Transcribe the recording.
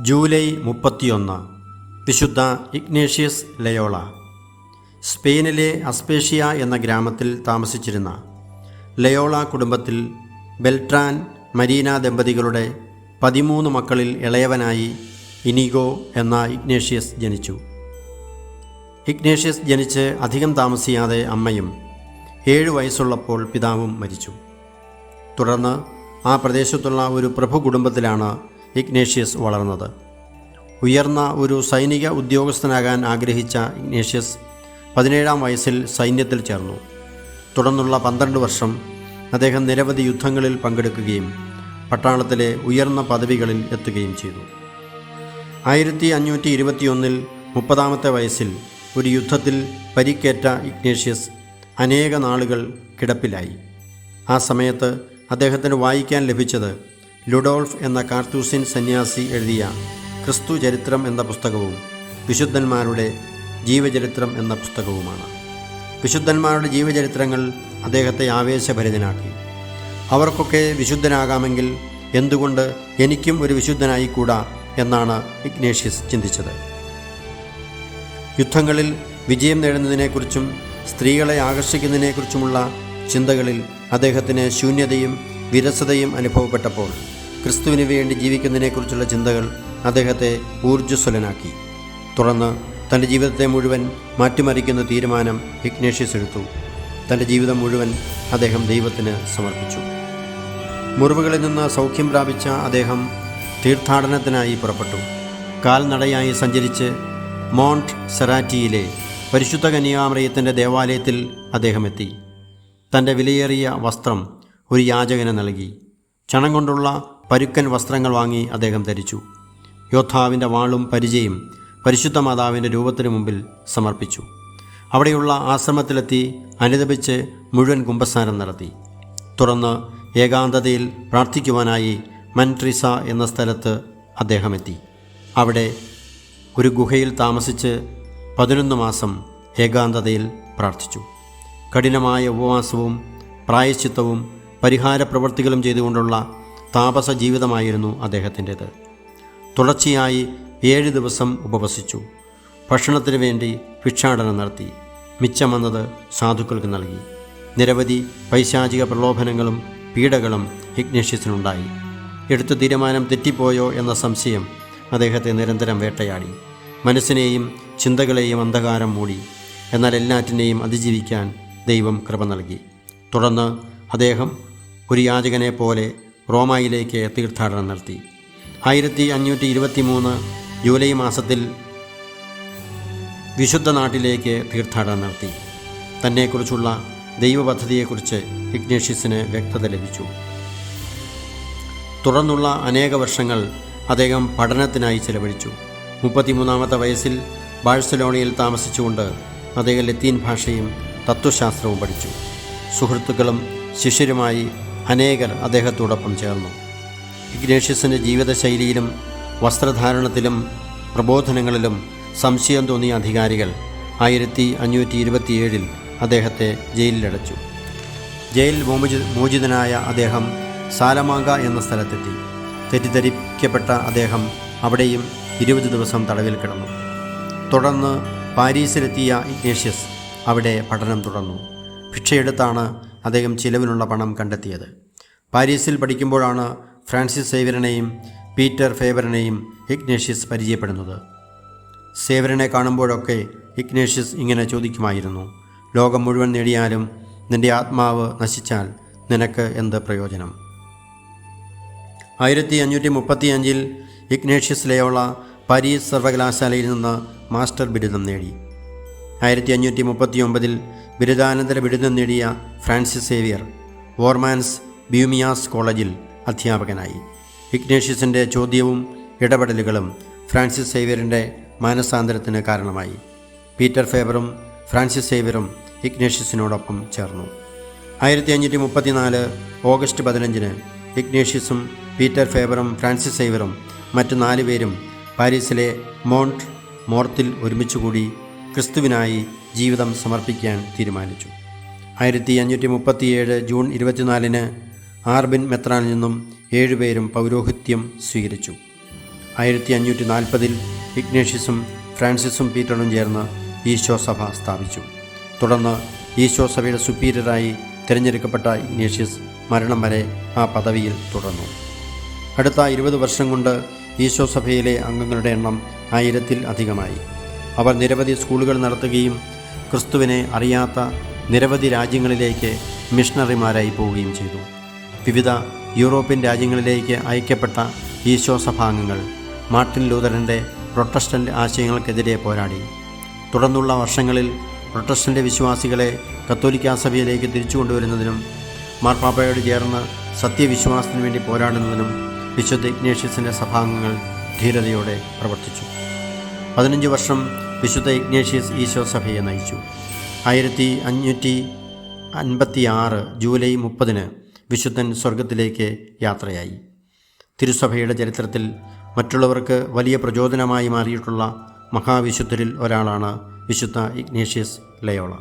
July മുപ്പത്തിയൊന്ന്. വിശുദ്ധ Ignatius Loyola. സ്പെയിനിലെ അസ്പേഷ്യ എന്ന ഗ്രാമത്തിൽ താമസിച്ചിരുന്ന ലയോള കുടുംബത്തിൽ ബെൽട്രാൻ മരീന ദമ്പതികളുടെ പതിമൂന്ന് മക്കളിൽ ഇളയവനായി ഇനിഗോ എന്ന ഇഗ്നേഷ്യസ് ജനിച്ചു. ഇഗ്നേഷ്യസ് ജനിച്ച് അധികം താമസിയാതെ അമ്മയും ഏഴു വയസ്സുള്ളപ്പോൾ പിതാവും മരിച്ചു. തുടർന്ന് ആ പ്രദേശത്തുള്ള ഒരു പ്രഭു കുടുംബത്തിലാണ് ഇഗ്നേഷ്യസ് വളർന്നത്. ഉയർന്ന ഒരു സൈനിക ഉദ്യോഗസ്ഥനാകാൻ ആഗ്രഹിച്ച ഇഗ്നേഷ്യസ് പതിനേഴാം വയസ്സിൽ സൈന്യത്തിൽ ചേർന്നു. തുടർന്നുള്ള പന്ത്രണ്ട് വർഷം അദ്ദേഹം നിരവധി യുദ്ധങ്ങളിൽ പങ്കെടുക്കുകയും പട്ടാളത്തിലെ ഉയർന്ന പദവികളിൽ എത്തുകയും ചെയ്തു. ആയിരത്തി അഞ്ഞൂറ്റി ഇരുപത്തിയൊന്നിൽ മുപ്പതാമത്തെ വയസ്സിൽ ഒരു യുദ്ധത്തിൽ പരിക്കേറ്റ ഇഗ്നേഷ്യസ് അനേക നാളുകൾ കിടപ്പിലായി. ആ സമയത്ത് അദ്ദേഹത്തിന് വായിക്കാൻ ലഭിച്ചത് ലുഡോൾഫ് എന്ന കാർത്തൂസിൻ സന്യാസി എഴുതിയ ക്രിസ്തു ചരിത്രം എന്ന പുസ്തകവും വിശുദ്ധന്മാരുടെ ജീവചരിത്രം എന്ന പുസ്തകവുമാണ്. വിശുദ്ധന്മാരുടെ ജീവചരിത്രങ്ങൾ അദ്ദേഹത്തെ ആവേശഭരിതനാക്കി. അവർക്കൊക്കെ വിശുദ്ധനാകാമെങ്കിൽ എന്തുകൊണ്ട് എനിക്കും ഒരു വിശുദ്ധനായിക്കൂടാ എന്നാണ് ഇഗ്നേഷ്യസ് ചിന്തിച്ചത്. യുദ്ധങ്ങളിൽ വിജയം നേടുന്നതിനെക്കുറിച്ചും സ്ത്രീകളെ ആകർഷിക്കുന്നതിനെക്കുറിച്ചുമുള്ള ചിന്തകളിൽ അദ്ദേഹത്തിന് ശൂന്യതയും വിരസതയും അനുഭവപ്പെട്ടപ്പോൾ ക്രിസ്തുവിന് വേണ്ടി ജീവിക്കുന്നതിനെക്കുറിച്ചുള്ള ചിന്തകൾ അദ്ദേഹത്തെ ഊർജസ്വലനാക്കി. തുടർന്ന് തന്റെ ജീവിതത്തെ മുഴുവൻ മാറ്റിമറിക്കുന്ന തീരുമാനം ഇഗ്നേഷ്യസ് എടുത്തു. തന്റെ ജീവിതം മുഴുവൻ അദ്ദേഹം ദൈവത്തിന് സമർപ്പിച്ചു. മുറിവുകളിൽ നിന്ന് സൗഖ്യം പ്രാപിച്ച അദ്ദേഹം തീർത്ഥാടനത്തിനായി പുറപ്പെട്ടു. കാൽനടയായി സഞ്ചരിച്ച് മോണ്ട് സെറാറ്റിയിലെ പരിശുദ്ധ കന്യാമറിയത്തിന്റെ ദേവാലയത്തിൽ അദ്ദേഹം എത്തി. തന്റെ വിലയേറിയ വസ്ത്രം ഒരു യാചകന് നൽകി. ചണം കൊണ്ടുള്ള പരുക്കൻ വസ്ത്രങ്ങൾ വാങ്ങി അദ്ദേഹം ധരിച്ചു. യോദ്ധാവിന്റെ വാളും പരിചയും പരിശുദ്ധ മാതാവിന്റെ രൂപത്തിനു മുമ്പിൽ സമർപ്പിച്ചു. അവിടെയുള്ള ആശ്രമത്തിലെത്തി അനുദപിച്ച് മുഴുവൻ കുംഭസ്നാനം നടത്തി. തുറന്ന് ഏകാന്തതയിൽ പ്രാർത്ഥിക്കുവാനായി മൻട്രിസ എന്ന സ്ഥലത്ത് അദ്ദേഹം എത്തി. അവിടെ ഒരു ഗുഹയിൽ താമസിച്ച് പതിനൊന്ന് മാസം ഏകാന്തതയിൽ പ്രാർത്ഥിച്ചു. കഠിനമായ ഉപവാസവും പ്രായശ്ചിത്തവും പരിഹാര പ്രവൃത്തികളും ചെയ്തുകൊണ്ടുള്ള താപസ ജീവിതമായിരുന്നു അദ്ദേഹത്തിന്റേത്. തുടർച്ചയായി ഏഴ് ദിവസം ഉപവസിച്ചു. ഭക്ഷണത്തിന് വേണ്ടി ഭിക്ഷാടനം നടത്തി. മിച്ചം വന്നത് സാധുക്കൾക്ക് നൽകി. നിരവധി പൈശാചിക പ്രലോഭനങ്ങളും പീഡകളും ഹിഗ്നേഷ്യസിനുണ്ടായി എടുത്ത തീരുമാനം തെറ്റിപ്പോയോ എന്ന സംശയം അദ്ദേഹത്തെ നിരന്തരം വേട്ടയാടി. മനസ്സിനെയും ചിന്തകളെയും അന്ധകാരം മൂടി. എന്നാൽ എല്ലാറ്റിനെയും അതിജീവിക്കാൻ ദൈവം കൃപ നൽകി. തുടർന്ന് അദ്ദേഹം ഒരു യാചകനെ പോലെ റോമായിലേക്ക് തീർത്ഥാടനം നടത്തി. ആയിരത്തി അഞ്ഞൂറ്റി ഇരുപത്തി മൂന്ന് ജൂലൈ മാസത്തിൽ വിശുദ്ധ നാട്ടിലേക്ക് തീർത്ഥാടനം നടത്തി. തന്നെക്കുറിച്ചുള്ള ദൈവപദ്ധതിയെക്കുറിച്ച് ഇഗ്നേഷ്യസിന് വ്യക്തത ലഭിച്ചു. തുടർന്നുള്ള അനേക വർഷങ്ങൾ അദ്ദേഹം പഠനത്തിനായി ചെലവഴിച്ചു. മുപ്പത്തിമൂന്നാമത്തെ വയസ്സിൽ ബാഴ്സലോണയിൽ താമസിച്ചുകൊണ്ട് അദ്ദേഹം ലത്തീൻ ഭാഷയും തത്വശാസ്ത്രവും പഠിച്ചു. സുഹൃത്തുക്കളും ശിഷ്യരുമായി അനേകർ അദ്ദേഹത്തോടൊപ്പം ചേർന്നു. ഇഗ്നേഷ്യസിന്റെ ജീവിതശൈലിയിലും വസ്ത്രധാരണത്തിലും പ്രബോധനങ്ങളിലും സംശയം തോന്നിയ അധികാരികൾ ആയിരത്തി അഞ്ഞൂറ്റി ഇരുപത്തിയേഴിൽ അദ്ദേഹത്തെ ജയിലിലടച്ചു. ജയിൽ മോചി മോചിതനായ അദ്ദേഹം സാലമാങ്ക എന്ന സ്ഥലത്തെത്തി. തെറ്റിദ്ധരിക്കപ്പെട്ട അദ്ദേഹം അവിടെയും ഇരുപത് ദിവസം തടവിൽ കിടന്നു. തുടർന്ന് പാരീസിലെത്തിയ ഇഗ്നേഷ്യസ് അവിടെ പഠനം തുടർന്നു. ഭിക്ഷയെടുത്താണ് അദ്ദേഹം ചിലവിനുള്ള പണം കണ്ടെത്തിയത്. പാരീസിൽ പഠിക്കുമ്പോഴാണ് ഫ്രാൻസിസ് സേവരനെയും പീറ്റർ ഫേവറിനെയും ഇഗ്നേഷ്യസ് പരിചയപ്പെടുന്നത്. സേവരനെ കാണുമ്പോഴൊക്കെ ഇഗ്നേഷ്യസ് ഇങ്ങനെ ചോദിക്കുമായിരുന്നു ലോകം മുഴുവൻ നേടിയാലും നിന്റെ ആത്മാവ് നശിച്ചാൽ നിനക്ക് എന്ത് പ്രയോജനം? ആയിരത്തി അഞ്ഞൂറ്റി മുപ്പത്തിയഞ്ചിൽ ഇഗ്നേഷ്യസ് ലയോള പാരീസ് സർവകലാശാലയിൽ നിന്ന് മാസ്റ്റർ ബിരുദം നേടി. ആയിരത്തി അഞ്ഞൂറ്റി മുപ്പത്തിയൊമ്പതിൽ ബിരുദാനന്തര ബിരുദം നേടിയ ഫ്രാൻസിസ് സേവിയർ വോർമാൻസ് ബ്യൂമിയാസ് കോളേജിൽ അധ്യാപകനായി. ഇഗ്നേഷ്യസിന്റെ ചോദ്യവും ഇടപെടലുകളും ഫ്രാൻസിസ് സേവിയറിന്റെ മാനസാന്തരത്തിന് കാരണമായി. പീറ്റർ ഫേബറും ഫ്രാൻസിസ് സേവിയറും ഇഗ്നേഷ്യസിനോടൊപ്പം ചേർന്നു. ആയിരത്തി അഞ്ഞൂറ്റി മുപ്പത്തിനാല് ഓഗസ്റ്റ് പതിനഞ്ചിന് ഇഗ്നേഷ്യസും പീറ്റർ ഫേബറും ഫ്രാൻസിസ് സേവിയറും മറ്റു നാല് പേരും പാരീസിലെ മോണ്ട് മോർത്തിൽ ഒരുമിച്ചുകൂടി ക്രിസ്തുവിനായി ജീവിതം സമർപ്പിക്കാൻ തീരുമാനിച്ചു. ആയിരത്തി അഞ്ഞൂറ്റി മുപ്പത്തിയേഴ് ജൂൺ ഇരുപത്തിനാലിന് ആർബിൻ മെത്രാനിൽ നിന്നും ഏഴുപേരും പൗരോഹിത്യം സ്വീകരിച്ചു. ആയിരത്തി അഞ്ഞൂറ്റി നാൽപ്പതിൽ ഇഗ്നേഷ്യസും ഫ്രാൻസിസും പീറ്ററും ചേർന്ന് ഈശോ സഭ സ്ഥാപിച്ചു. തുടർന്ന് ഈശോ സഭയുടെ സുപ്പീരിയറായി തിരഞ്ഞെടുക്കപ്പെട്ട ഇഗ്നേഷ്യസ് മരണം വരെ ആ പദവിയിൽ തുടർന്നു. അടുത്ത ഇരുപത് വർഷം കൊണ്ട് ഈശോ സഭയിലെ അംഗങ്ങളുടെ എണ്ണം ആയിരത്തിൽ അധികമായി. അവർ നിരവധി സ്കൂളുകൾ നടത്തുകയും ക്രിസ്തുവിനെ അറിയാത്ത നിരവധി രാജ്യങ്ങളിലേക്ക് മിഷണറിമാരായി പോവുകയും ചെയ്തു. വിവിധ യൂറോപ്യൻ രാജ്യങ്ങളിലേക്ക് അയക്കപ്പെട്ട ഈശോ സഭാംഗങ്ങൾ മാർട്ടിൻ ലൂതറിന്റെ പ്രൊട്ടസ്റ്റന്റ് ആശയങ്ങൾക്കെതിരെ പോരാടി. തുടർന്നുള്ള വർഷങ്ങളിൽ പ്രൊട്ടസ്റ്റന്റ് വിശ്വാസികളെ കത്തോലിക്കാ സഭയിലേക്ക് തിരിച്ചു കൊണ്ടുവരുന്നതിനും മാർപ്പാപ്പയോട് ചേർന്ന് സത്യവിശ്വാസത്തിനു വേണ്ടി പോരാടുന്നതിനും വിശുദ്ധ ഇഗ്നേഷ്യസിന്റെ സഭാംഗങ്ങൾ ധീരതയോടെ പ്രവർത്തിച്ചു. പതിനഞ്ച് വർഷം വിശുദ്ധ ഇഗ്നേഷ്യസ് ഈശോ സഭയെ നയിച്ചു. ആയിരത്തി അഞ്ഞൂറ്റി അൻപത്തി ആറ് ജൂലൈ മുപ്പതിന് വിശുദ്ധൻ സ്വർഗത്തിലേക്ക് യാത്രയായി. തിരുസഭയുടെ ചരിത്രത്തിൽ മറ്റുള്ളവർക്ക് വലിയ പ്രചോദനമായി മാറിയിട്ടുള്ള മഹാവിശുദ്ധരിൽ ഒരാളാണ് വിശുദ്ധ ഇഗ്നേഷ്യസ് ലയോള.